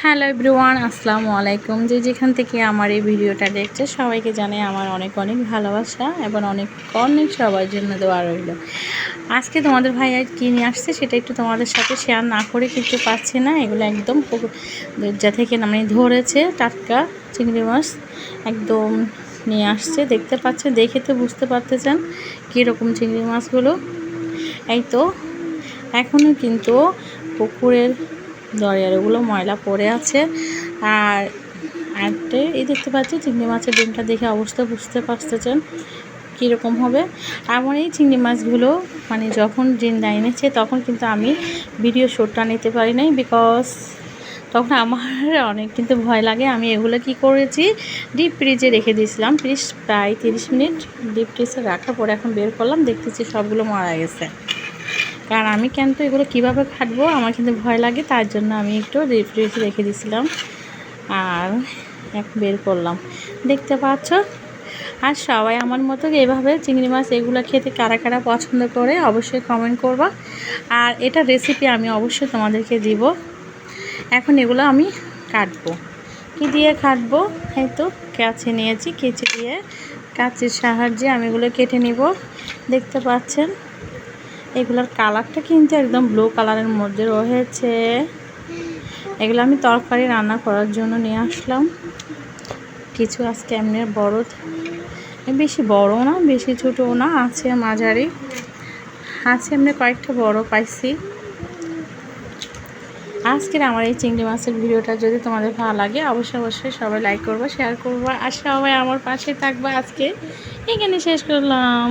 Hello everyone, আসসালামু আলাইকুম। যে যেখান থেকে আমার এই ভিডিওটা দেখছে, সবাইকে জানাই আমার অনেক অনেক ভালোবাসা এবং অনেক অনেক সবার জন্য দেওয়া রইল। আজকে তোমাদের ভাই আর কী নিয়ে আসছে, সেটা একটু তোমাদের সাথে শেয়ার না করে কিন্তু পাচ্ছি না। এগুলো একদম যা থেকে মানে ধরেছে, টাটকা চিংড়ি মাছ একদম নিয়ে আসছে। দেখতে পাচ্ছে দেখে তো বুঝতে পারতেছেন কীরকম চিংড়ি মাছগুলো। এই তো এখনও কিন্তু পুকুরের দরিয়ার ওগুলো ময়লা পড়ে আছে। আর একটা এই দেখতে পাচ্ছি, চিংড়ি মাছের ডিমটা দেখে অবস্থা বুঝতে পারতেছেন কীরকম হবে। এমন এই চিংড়ি মাছগুলো মানে যখন ডিম এনেছে, তখন কিন্তু আমি ভিডিও শ্যুটটা নিতে পারি নাই বিকজ তখন আমার অনেক কিন্তু ভয় লাগে। আমি এগুলো কি করেছি ডিপ ফ্রিজে রেখে দিয়েছিলাম। ফ্রিজ প্রায় তিরিশ মিনিট ডিপ ফ্রিজে রাখার পরে এখন বের করলাম, দেখতেছি সবগুলো মারা গেছে। কারণ আমি কেন তো এগুলো কীভাবে খাটবো? আমার কিন্তু ভয় লাগে, তার জন্য আমি একটু ডিপ ফ্রিজে রেখে দিয়েছিলাম আর এখন বের করলাম। দেখতে পাচ্ছ? আর সবাই আমার মতো এভাবে চিংড়ি মাছ এগুলো খেতে কারা কারা পছন্দ করে অবশ্যই কমেন্ট করবা। আর এটা রেসিপি আমি অবশ্যই তোমাদেরকে দিব। এখন এগুলো আমি কাটবো। কি দিয়ে কাটবো? এই তো কাছে নিয়েছি, কেচে দিয়ে কাচের সাহায্যে আমি এগুলো কেটে নিব। দেখতে পাচ্ছেন? এগুলোর কালারটা কিন্তু একদম ব্লু কালারের মধ্যে রয়েছে। এগুলো আমি তরকারি রান্না করার জন্য নিয়ে আসলাম। কিছু আজকে এমনি বড় বেশি বড় না, বেশি ছোটও না, আছে মাঝারি। আছে এমনি কয়েকটা বড় পাইছি। আজকের আমার এই চিংড়ি মাছের ভিডিওটা যদি তোমাদের ভালো লাগে, অবশ্যই অবশ্যই সবাই লাইক করব শেয়ার করব, আর সবাই আমার পাশে থাকবে আজকে। এখানে শেষ করলাম।